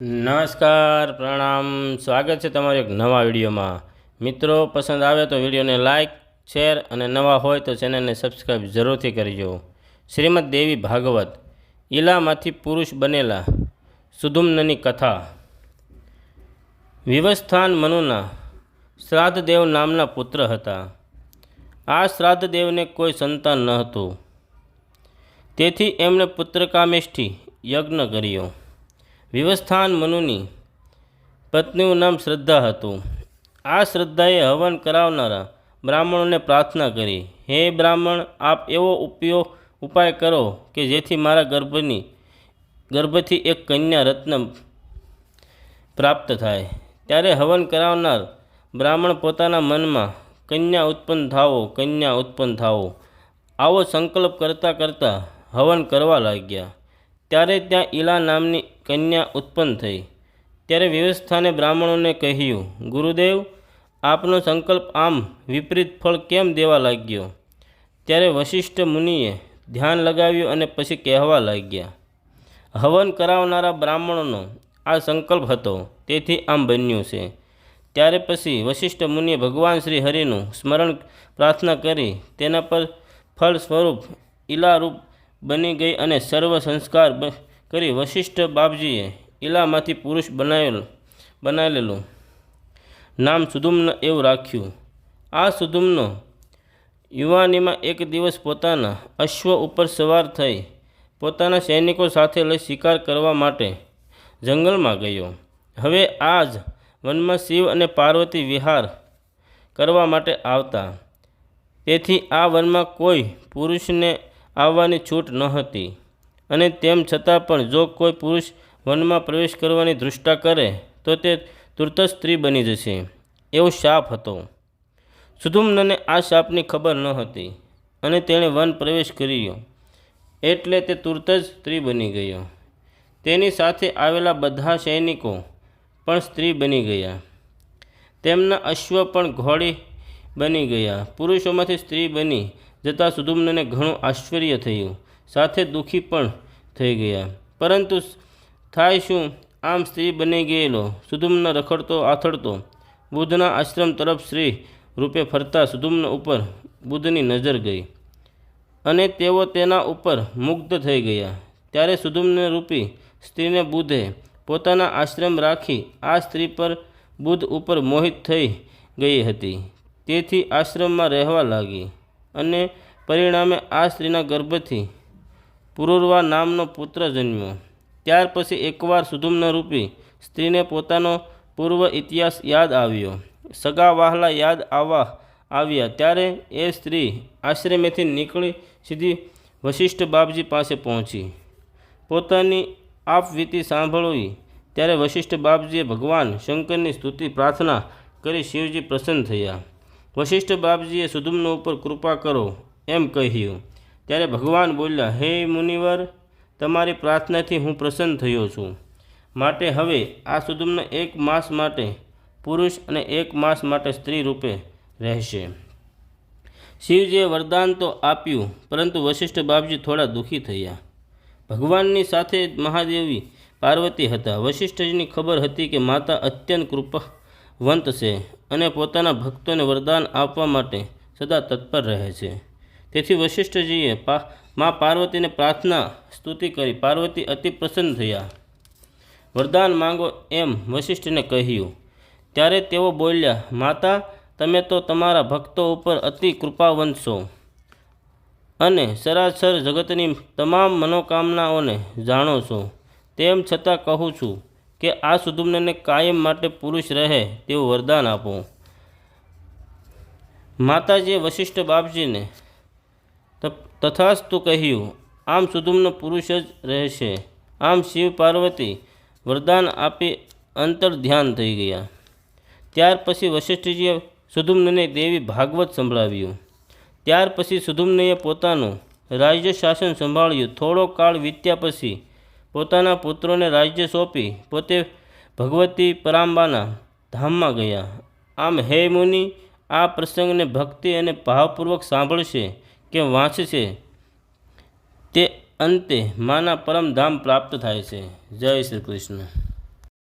નમસ્કાર, પ્રણામ. સ્વાગત છે તમારે એક નવા વિડીયોમાં. મિત્રો, પસંદ આવે તો વિડીયોને લાઇક શેર અને નવા હોય તો ચેનલને સબસ્ક્રાઈબ જરૂરથી કરજો. શ્રીમદ દેવી ભાગવત, ઈલામાંથી પુરુષ બનેલા સુધુમ્નની કથા. વિવસ્થાન મનુના શ્રાદ્ધદેવ નામના પુત્ર હતા. આ શ્રાદ્ધદેવને કોઈ સંતાન ન હતું. તેથી એમણે પુત્રકામેષ્ઠી યજ્ઞ કર્યો. વિવસ્થાન મનુની પત્નીનું નામ શ્રદ્ધા હતું. આ શ્રદ્ધાએ હવન કરાવનારા બ્રાહ્મણોને પ્રાર્થના કરી, હે બ્રાહ્મણ, આપ એવો ઉપયોગ, ઉપાય કરો કે જેથી મારા ગર્ભની, ગર્ભથી એક કન્યા રત્ન પ્રાપ્ત થાય. ત્યારે હવન કરાવનાર બ્રાહ્મણ પોતાના મનમાં, કન્યા ઉત્પન્ન થાવો કન્યા ઉત્પન્ન થાવો આવો સંકલ્પ કરતાં કરતાં હવન કરવા લાગ્યા. ત્યારે ત્યાં ઈલા નામની કન્યા ઉત્પન્ન થઈ. ત્યારે વ્યવસ્થાને બ્રાહ્મણોને કહ્યું, ગુરુદેવ, આપનો સંકલ્પ આમ વિપરીત ફળ કેમ દેવા લાગ્યો? ત્યારે વશિષ્ઠ મુનિએ ધ્યાન લગાવ્યું અને પછી કહેવા લાગ્યા, હવન કરાવનારા બ્રાહ્મણોનો આ સંકલ્પ હતો, તેથી આમ બન્યું છે. ત્યારે પછી વશિષ્ઠ મુનિએ ભગવાન શ્રી હરિનું સ્મરણ પ્રાર્થના કરી, તેના પર ફળ સ્વરૂપ ઈલારૂપ બની ગઈ અને સર્વ સંસ્કાર કરી વશિષ્ઠ બાપજીએ ઈલામાંથી પુરુષ બનાવેલ બનાવેલું. નામ સુધુમ્ન એવું રાખ્યું. આ સુધુમ્નો યુવાનીમાં એક દિવસ પોતાના અશ્વ ઉપર સવાર થઈ પોતાના સૈનિકો સાથે લઈ શિકાર કરવા માટે જંગલમાં ગયો. હવે આ જ વનમાં શિવ અને પાર્વતી વિહાર કરવા માટે આવતા. તેથી આ વનમાં કોઈ પુરુષને આવવાની છૂટ ન હતી. અને તેમ છતાં પણ જો કોઈ પુરુષ વનમાં પ્રવેશ કરવાની દૃષ્ટા કરે, તો તે તુરત સ્ત્રી બની જશે. એવો શાપ હતો. સુધુમ્નને આ શાપની ખબર ન હતી અને તેણે વન પ્રવેશ કર્યો. એટલે તે તુરત જ સ્ત્રી બની ગયો. તેની સાથે આવેલા બધા સૈનિકો પણ સ્ત્રી બની ગયા. તેમના અશ્વ પણ ઘોડી બની ગયા. પુરુષોમાંથી સ્ત્રી બની જતાં સુધુમ્નને ઘણું આશ્ચર્ય થયું. સાથે દુઃખી પણ થઈ ગયા. પરંતુ થાય શું? આમ સ્ત્રી બની ગયેલો. સુધુમ્ન રખડતો, આથડતો. બુદ્ધના આશ્રમ તરફ શ્રી રૂપે ફરતા સુધુમ્ન ઉપર બુદ્ધની નજર ગઈ અને તેઓ તેના ઉપર મુગ્ધ થઈ ગયા. ત્યારે સુધુમ્ન રૂપી સ્ત્રીને બુદ્ધે પોતાના આશ્રમ રાખી આ સ્ત્રી પર બુદ્ધ ઉપર મોહિત થઈ ગઈ હતી. તેથી આશ્રમમાં રહેવા લાગી. અને પરિણામે આ સ્ત્રીના ગર્ભથી પુરુરવા નામનો પુત્ર જન્મ્યો. ત્યાર પછી એકવાર સુધુમ્ન રૂપી સ્ત્રીને પોતાનો પૂર્વ ઇતિહાસ યાદ આવ્યો. સગા વાહલા યાદ આવવા આવ્યા ત્યારે એ સ્ત્રી આશ્રમેથી નીકળી સીધી વશિષ્ઠ બાપજી પાસે પહોંચી. પોતાની આપવીતી સાંભળવી ત્યારે વશિષ્ઠ બાપજીએ ભગવાન શંકરની સ્તુતિ પ્રાર્થના કરી શિવજી પ્રસન્ન થયા. વશિષ્ઠ બાપજીએ સુધુમ્ન ઉપર કૃપા કરો એમ કહ્યું. ત્યારે ભગવાન બોલ્યા, હે મુનિવર, તમારી પ્રાર્થનાથી હું પ્રસન્ન થયો છું. માટે હવે આ સુધુમ્ન એક માસ માટે, પુરુષ અને એક માસ માટે સ્ત્રી રૂપે રહેશે. શિવજીએ વરદાન તો આપ્યું, પરંતુ વશિષ્ઠ બાપજી થોડા દુઃખી થયા. ભગવાનની સાથે મહાદેવી પાર્વતી હતા. વશિષ્ઠજીની ખબર હતી કે માતા અત્યંત કૃપાવંત છે અને પોતાના ભક્તોને વરદાન આપવા માટે સદા તત્પર રહે છે. તેથી વશિષ્ઠજીએ પા, મા પાર્વતીને પ્રાર્થના, સ્તુતિ કરી પાર્વતી અતિ પ્રસન્ન થયા. વરદાન માંગો એમ વશિષ્ઠને કહ્યું. ત્યારે તેઓ બોલ્યા, માતા, તમે તો તમારા ભક્તો ઉપર અતિ કૃપાવંત છો અને સરાસર જગતની તમામ મનોકામનાઓને જાણો છો. તેમ છતાં કહું છું કે આ સુધુમ્નને કાયમ માટે પુરુષ રહે તેવું વરદાન આપો. માતાજીએ વશિષ્ઠ બાપજીને તથાસ્તુ કહ્યું, આમ સુધુમ્ન પુરુષ જ રહેશે. આમ શિવ પાર્વતી વરદાન આપી અંતર ધ્યાન થઈ ગયા. ત્યાર પછી વશિષ્ઠજીએ સુધુમ્નને દેવી ભાગવત સંભળાવ્યું. ત્યાર પછી સુધુમ્નએ પોતાનું રાજ્ય શાસન સંભાળ્યું. થોડો કાળ વીત્યા પછી પોતાના પુત્રોને રાજ્ય સોંપી પોતે ભગવતી પરાંબાના ધામમાં ગયા. આમ હે મુનિ, આ પ્રસંગને ભક્તિ અને ભાવપૂર્વક સાંભળશે કે વાંચશે તે અંતે માના પરમધામ પ્રાપ્ત થાય છે. જય શ્રી કૃષ્ણ.